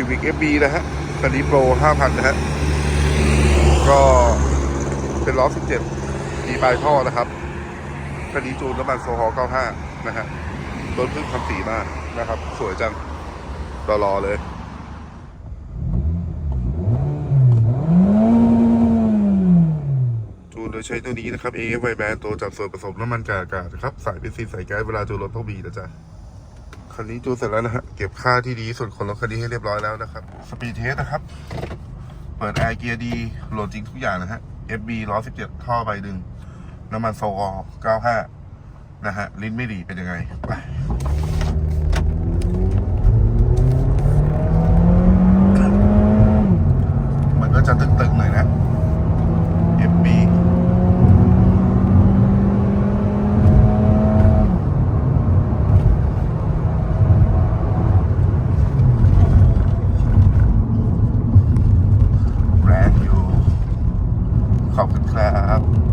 Civic FB นะฮะคันนี้โปร 5,000 นะฮะ ก็เป็นล้อ 17 มีปลายท่อนะครับคันนี้จูนน้ำมันโซฮอล95 นะฮะรถเพิ่งทำสีมากนะครับ สวยจัง รอๆเลยจูนโดยใช้ตัวนี้นะครับ AF i band ตัวจับส่วนผสมน้ำมันกับอากาศนะครับ สายเป็นซีสายแก๊สเวลาจูนรถต้องมีนะจ๊ะ คันนี้จูนเสร็จแล้วนะฮะ เก็บค่าที่ดีที่สุดของรถคันนี้ให้เรียบร้อยแล้วนะครับ สปีดเทสนะครับ เปิดแอร์เกียร์ดีโหลดจริงทุกอย่างนะฮะ FB 117 ท่อใบดึง น้ำมันโซล95 นะฮะ ลิ้นไม่ดีเป็นยังไงไป ขอบคุณครับ